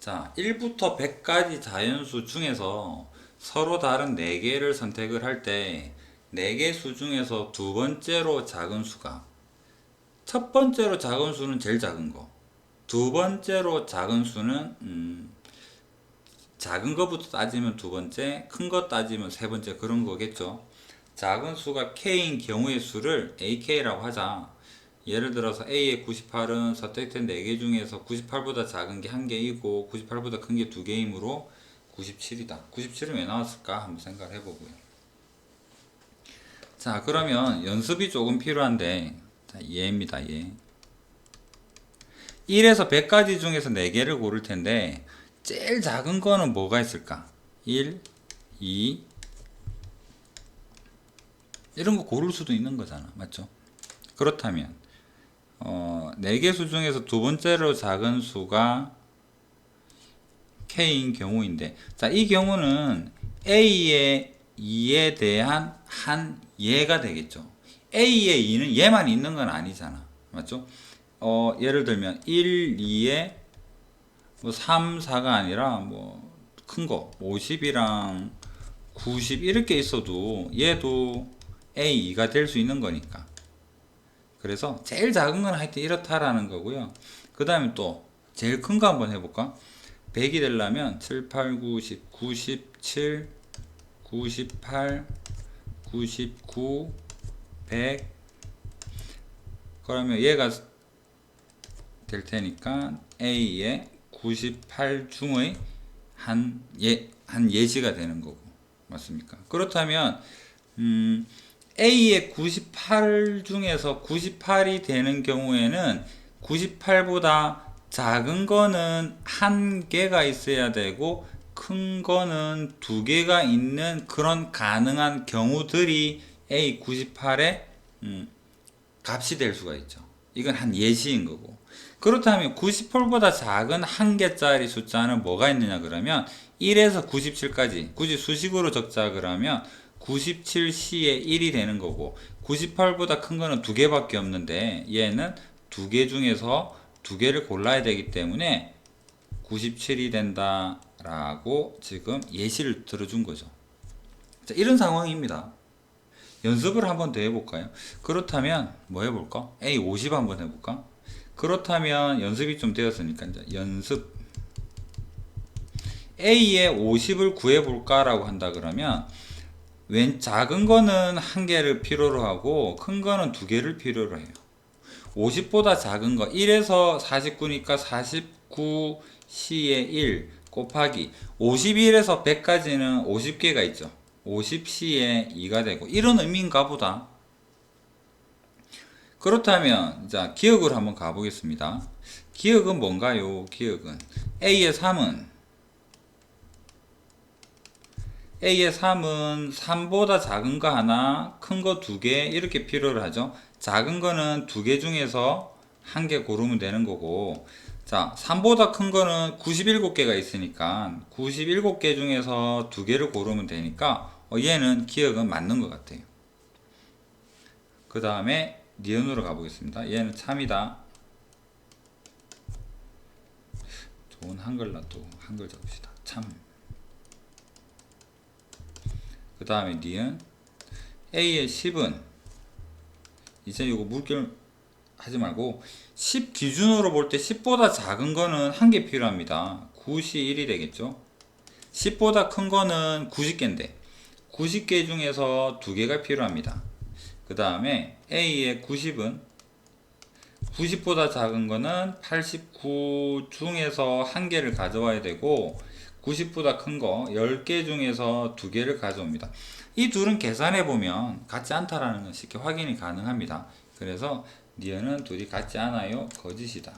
자, 1부터 100까지 자연수 중에서 서로 다른 4개를 선택을 할 때 4개 수 중에서 두 번째로 작은 수가 첫 번째로 작은 수는 제일 작은 거. 두 번째로 작은 수는 음, 작은 거부터 따지면 두 번째, 큰거 따지면 세 번째 그런 거겠죠. 작은 수가 k인 경우의 수를 ak라고 하자. 예를 들어서 a의 98은 선택된 4개 중에서 98보다 작은 게한 개이고 98보다 큰게두 개이므로 97이다. 97은 왜 나왔을까? 한번 생각을 해보고요. 자, 그러면 연습이 조금 필요한데, 자, 예입니다, 예. 1에서 100까지 중에서 4개를 고를 텐데, 제일 작은 거는 뭐가 있을까? 1, 2, 이런 거 고를 수도 있는 거잖아. 맞죠? 그렇다면, 어, 4개 수 중에서 두 번째로 작은 수가 K인 경우인데, 자, 이 경우는 A의 2에 대한 한 예가 되겠죠. A의 2는 얘만 있는 건 아니잖아. 맞죠? 어, 예를 들면 1, 2에 뭐 3, 4가 아니라 뭐 큰 거, 50이랑 90 이렇게 있어도 얘도 A2가 될 수 있는 거니까. 그래서 제일 작은 건 하여튼 이렇다라는 거고요. 그 다음에 또 제일 큰 거 한번 해볼까? 100이 되려면 7, 8, 9, 10, 97, 98, 99, 100 그러면 얘가 될 테니까 A의 98 중의 한 예, 한 예시가 되는 거고 맞습니까? 그렇다면 음, A의 98 중에서 98이 되는 경우에는 98보다 작은 거는 한 개가 있어야 되고 큰 거는 두 개가 있는 그런 가능한 경우들이 A 98의 음, 값이 될 수가 있죠. 이건 한 예시인 거고. 그렇다면 98보다 작은 한 개짜리 숫자는 뭐가 있느냐 그러면 1에서 97까지 굳이 수식으로 적자 그러면 97C의 1이 되는 거고 98보다 큰 거는 두 개밖에 없는데 얘는 두 개 중에서 두 개를 골라야 되기 때문에 97이 된다라고 지금 예시를 들어준 거죠. 자, 이런 상황입니다. 연습을 한번 더 해볼까요? 그렇다면 뭐 해볼까? A 50 한번 해볼까? 그렇다면 연습이 좀 되었으니까 이제 연습 A의 50을 구해볼까라고 한다 그러면 왼 작은 거는 한 개를 필요로 하고 큰 거는 두 개를 필요로 해요. 50보다 작은 거 1에서 49니까 49C의 1 곱하기 51에서 100까지는 50개가 있죠. 50C의 2가 되고 이런 의미인가 보다. 그렇다면 자 기억을 한번 가보겠습니다. 기억은 뭔가요? 기억은 A의 3은 A의 3은 3보다 작은 거 하나, 큰 거 두 개 이렇게 필요를 하죠. 작은 거는 두 개 중에서 한 개 고르면 되는 거고 자 3보다 큰 거는 97개가 있으니까 97개 중에서 두 개를 고르면 되니까 어, 얘는 기억은 맞는 것 같아요. 그 다음에 니은으로 가보겠습니다. 얘는 참이다. 좋은 한글로 또 한글 적읍시다. 참. 그 다음에 니은 A의 10은 이제 이거 물결 하지 말고 10 기준으로 볼 때 10보다 작은 거는 한 개 필요합니다. 9시 1이 되겠죠. 10보다 큰 거는 90개인데 90개 중에서 두 개가 필요합니다. 그 다음에 A의 90은 90보다 작은 거는 89 중에서 한 개를 가져와야 되고 90보다 큰 거 10개 중에서 두 개를 가져옵니다. 이 둘은 계산해 보면 같지 않다라는 건 쉽게 확인이 가능합니다. 그래서 니은은 둘이 같지 않아요. 거짓이다.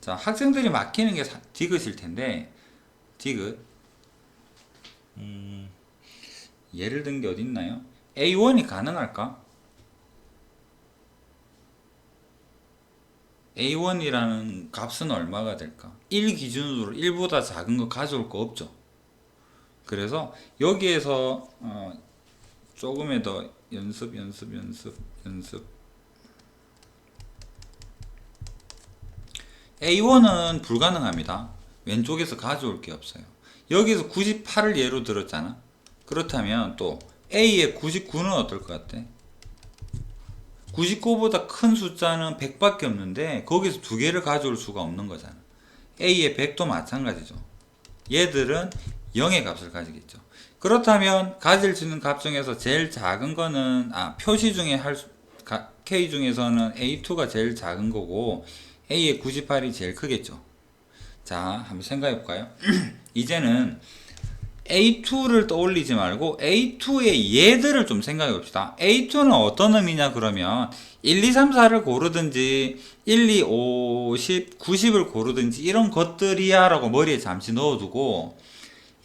자, 학생들이 맡기는 게 사- 디귿일 텐데 디귿 음, 예를 든 게 어디 있나요? A1이 가능할까? A1이라는 값은 얼마가 될까? 1 기준으로 1보다 작은 거 가져올 거 없죠. 그래서 여기에서 어, 조금의 더 연습, 연습, 연습, 연습. A1은 불가능합니다. 왼쪽에서 가져올 게 없어요. 여기서 98을 예로 들었잖아. 그렇다면 또 A의 99는 어떨 것 같아? 99보다 큰 숫자는 100밖에 없는데 거기서 두 개를 가져올 수가 없는 거잖아. A의 100도 마찬가지죠. 얘들은 0의 값을 가지겠죠. 그렇다면 가질 수 있는 값 중에서 제일 작은 거는 아 표시 중에 할 수, 가- K 중에서는 A2가 제일 작은 거고 A의 98이 제일 크겠죠. 자, 한번 생각해 볼까요? 이제는 A2를 떠올리지 말고 A2의 얘들을 좀 생각해 봅시다. A2는 어떤 의미냐 그러면 1, 2, 3, 4를 고르든지 1, 2, 5, 10, 90을 고르든지 이런 것들이야 라고 머리에 잠시 넣어두고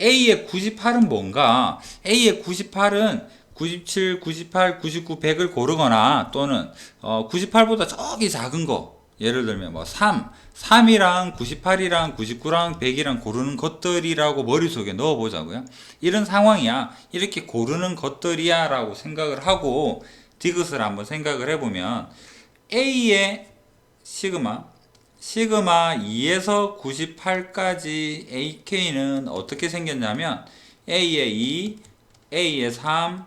A의 98은 뭔가 A의 98은 97, 98, 99, 100을 고르거나 또는 어, 98보다 저기 작은 거 예를 들면 뭐 3, 3이랑 98이랑 99랑 100이랑 고르는 것들이라고 머릿속에 넣어 보자고요. 이런 상황이야. 이렇게 고르는 것들이야 라고 생각을 하고 디귿을 한번 생각을 해 보면 A의 시그마 시그마 2에서 98까지 AK는 어떻게 생겼냐면 A의 2, A의 3,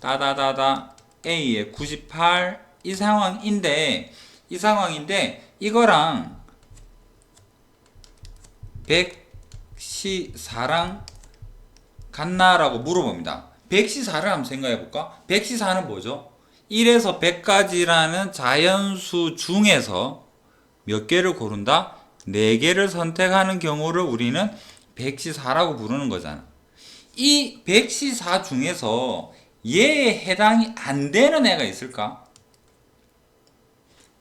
다다다다 A의 98 이 상황인데 이 상황인데 이거랑 114랑 같나라고 물어봅니다. 114를 한번 생각해 볼까? 114는 뭐죠? 1에서 100까지라는 자연수 중에서 몇 개를 고른다? 4개를 선택하는 경우를 우리는 114라고 부르는 거잖아. 이 114 중에서 얘에 해당이 안 되는 애가 있을까?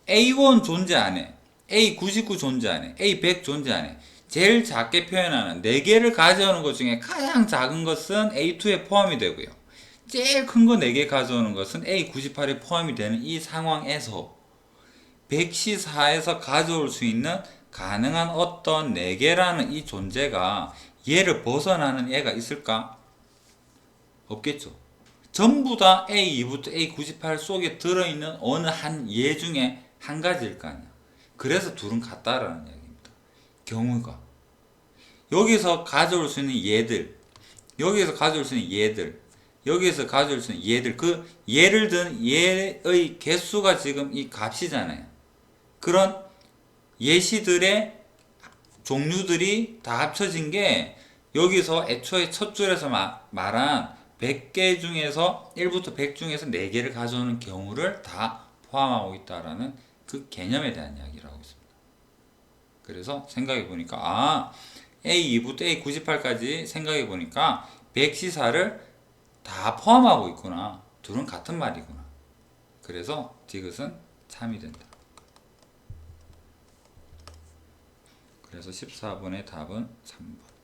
A1 존재 안 해. A99 존재 안 해. A100 존재 안 해. 제일 작게 표현하는 4개를 가져오는 것 중에 가장 작은 것은 A2에 포함이 되고요. 제일 큰 거 4개 가져오는 것은 A98에 포함이 되는 이 상황에서 114에서 가져올 수 있는 가능한 어떤 4개라는 이 존재가 얘를 벗어나는 애가 있을까? 없겠죠. 전부 다 A2부터 A98 속에 들어있는 어느 한 예 중에 한 가지일 거 아니야. 그래서 둘은 같다라는 이야기입니다. 경우가. 여기서 가져올 수 있는 얘들, 여기서 가져올 수 있는 얘들, 여기서 가져올 수 있는 얘들, 그 예를 든 얘의 개수가 지금 이 값이잖아요. 그런 예시들의 종류들이 다 합쳐진 게 여기서 애초에 첫 줄에서 마- 말한 100개 중에서 1부터 100 중에서 4개를 가져오는 경우를 다 포함하고 있다라는 그 개념에 대한 이야기를 하고 있습니다. 그래서 생각해 보니까 아 A2부터 A98까지 생각해 보니까 100시사를 다 포함하고 있구나. 둘은 같은 말이구나. 그래서 디귿은 참이 된다. 그래서 14번의 답은 3번.